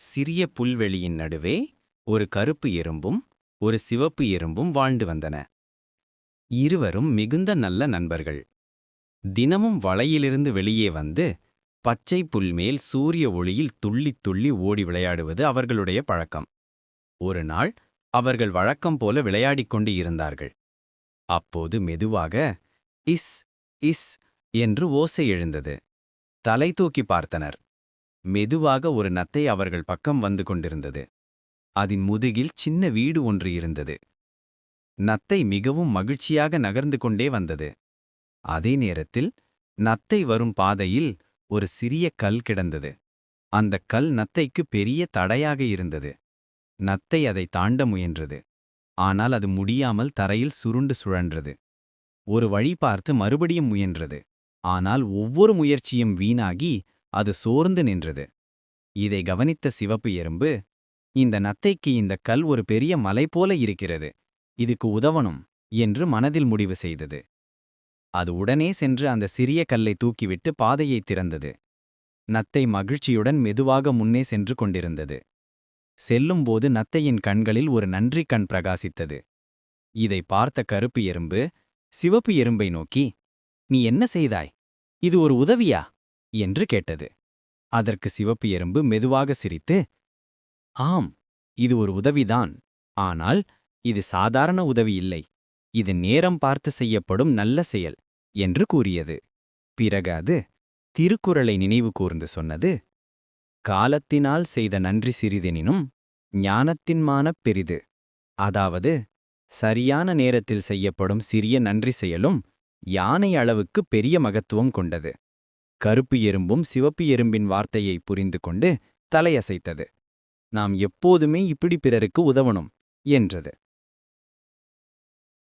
சிறிய புல்வெளியின் நடுவே ஒரு கருப்பு எறும்பும் ஒரு சிவப்பு எறும்பும் வாழ்ந்து வந்தன. இருவரும் மிகுந்த நல்ல நண்பர்கள். தினமும் வலையிலிருந்து வெளியே வந்து பச்சை புல்மேல் சூரிய ஒளியில் துள்ளித் துள்ளி ஓடி விளையாடுவது அவர்களுடைய பழக்கம். ஒரு நாள் அவர்கள் வழக்கம் போல விளையாடிக் கொண்டு இருந்தார்கள். அப்போது மெதுவாக இஸ் இஸ் என்று ஓசை எழுந்தது. தலை தூக்கி பார்த்தனர். மெதுவாக ஒரு நத்தை அவர்கள் பக்கம் வந்து கொண்டிருந்தது. அதன் முதுகில் சின்ன வீடு ஒன்று இருந்தது. நத்தை மிகவும் மகிழ்ச்சியாக நகர்ந்து கொண்டே வந்தது. அதே நேரத்தில் நத்தை வரும் பாதையில் ஒரு சிறிய கல் கிடந்தது. அந்தக் கல் நத்தைக்கு பெரிய தடையாக இருந்தது. நத்தை அதை தாண்ட முயன்றது. ஆனால் அது முடியாமல் தரையில் சுருண்டு சுழன்றது. ஒரு வழி பார்த்து மறுபடியும் முயன்றது. ஆனால் ஒவ்வொரு முயற்சியும் வீணாகி அது சோர்ந்து நின்றது. இதை கவனித்த சிவப்பு எறும்பு இந்த நத்தைக்கு இந்த கல் ஒரு பெரிய மலை போல இருக்கிறது. இதுக்கு உதவணும் என்று மனதில் முடிவு செய்தது. அது உடனே சென்று அந்த சிறிய கல்லை தூக்கிவிட்டு பாதையை திறந்தது. நத்தை மகிழ்ச்சியுடன் மெதுவாக முன்னே சென்று கொண்டிருந்தது. செல்லும்போது நத்தையின் கண்களில் ஒரு நன்றி கண் பிரகாசித்தது. இதை பார்த்த கருப்பு எறும்பு சிவப்பு எறும்பை நோக்கி நீ என்ன செய்தாய்? இது ஒரு உதவியா? என்று கேட்டது. அதற்கு சிவப்பு எறும்பு மெதுவாக சிரித்து ஆம் இது ஒரு உதவிதான். ஆனால் இது சாதாரண உதவி இல்லை. இது நேரம் பார்த்து செய்யப்படும் நல்ல செயல் என்று கூறியது. பிறகு அது திருக்குறளை நினைவு கூர்ந்து சொன்னது காலத்தினால் செய்த நன்றி சிறிதெனினும் ஞானத்தின்மானப் பெரிது. அதாவது சரியான நேரத்தில் செய்யப்படும் சிறிய நன்றி செயலும் யானை அளவுக்கு பெரிய மகத்துவம் கொண்டது. கருப்பு எறும்பும் சிவப்பு எறும்பின் வார்த்தையை புரிந்து கொண்டு தலையசைத்தது. நாம் எப்போதுமே இப்படி பிறருக்கு உதவணும் என்றது.